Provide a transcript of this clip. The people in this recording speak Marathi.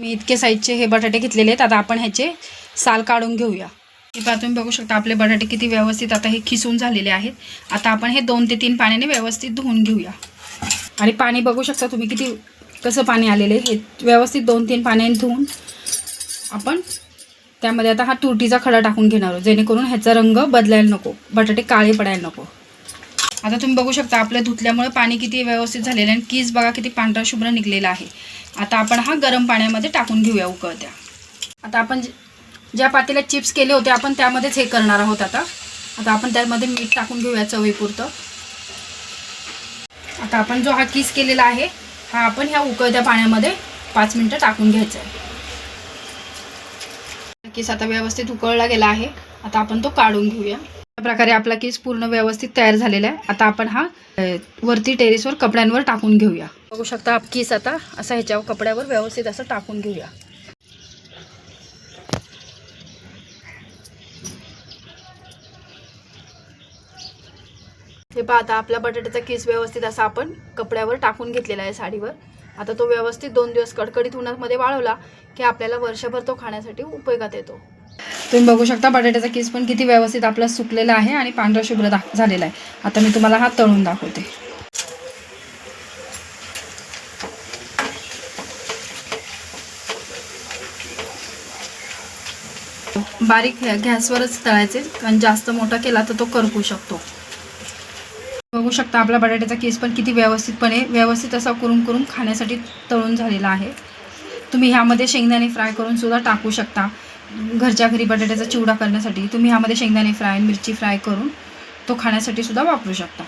मी इतके साईजचे हे बटाटे घेतलेले आहेत. आता आपण ह्याचे साल काढून घेऊया. हे तुम्ही बघू शकता आपले बटाटे किती व्यवस्थित आता हे खिसून झालेले आहेत. आता आपण हे दोन ते तीन पाण्याने व्यवस्थित धुवून घेऊया. आणि पाणी बघू शकता तुम्ही किती कसं पाणी आलेले हे व्यवस्थित दोन तीन पाण्याने धुवून आपण त्यामध्ये आता हा तुरटीचा खडा टाकून घेणार आहोत. जेणेकरून ह्याचा रंग बदलायला नको. बटाटे काळे पडायला नको. आता तुम्ही बघू शकता आपल्या धुतल्यामुळे पाणी किती व्यवस्थित झालेलं आहे आणि कीज बघा किती पांढरा शुभ्र निघलेला आहे. आता आपण हा गरम पाण्यामध्ये टाकून घेऊया उकळत्या. आता आपण ज्या पातेल्यात चिप्स केले होते आपण त्यामध्येच हे करणार आहोत आता. आता आपण त्यामध्ये मीठ टाकून घेऊया चवीपुरतं. आता आपण जो हा किस केलेला आहे हा आपण ह्या उकळत्या पाण्यामध्ये पाच मिनटं टाकून घ्यायचा आहे. किस आता व्यवस्थित उकळला गेला आहे. आता आपण तो काढून घेऊया. प्रकारे आपला केस पूर्ण व्यवस्थित तयार झालेला आहे. आता आपण हा वरती टेरेसवर कपड्यांवर टाकून घेऊया. बघू शकता केस आता असा ह्याच्यावर कपड्यावर व्यवस्थित असं टाकून घेऊया. हे पहा आता आपला बटाट्याचा केस व्यवस्थित असा आपण कपड्यावर टाकून घेतलेला आहे साडीवर. आता तो व्यवस्थित दोन दिवस कडकडीत उन्हामध्ये वाळवला की आपल्याला वर्षभर तो खाण्यासाठी उपयोगात येतो. तुम्ही बघू शकता बटाट्याचा केस पण किती व्यवस्थित आपला सुकलेला आहे आणि पांढरा शुभ्र दाख झालेला आहे. आता मी तुम्हाला हा तळून दाखवते. बारीक गॅसवरच तळायचे. कारण जास्त मोठा केला तर तो करपू शकतो. बघू शकता आपला बटाट्याचा केस पण किती व्यवस्थितपणे व्यवस्थित असा करून करून खाण्यासाठी तळून झालेला आहे. तुम्ही ह्यामध्ये शेंगदाणे फ्राय करून सुद्धा टाकू शकता. घरच्या घरी बटाट्याचा चिवडा करण्यासाठी तुम्ही ह्यामध्ये शेंगदाणे फ्राय मिरची फ्राय करून तो खाण्यासाठी सुद्धा वापरू शकता.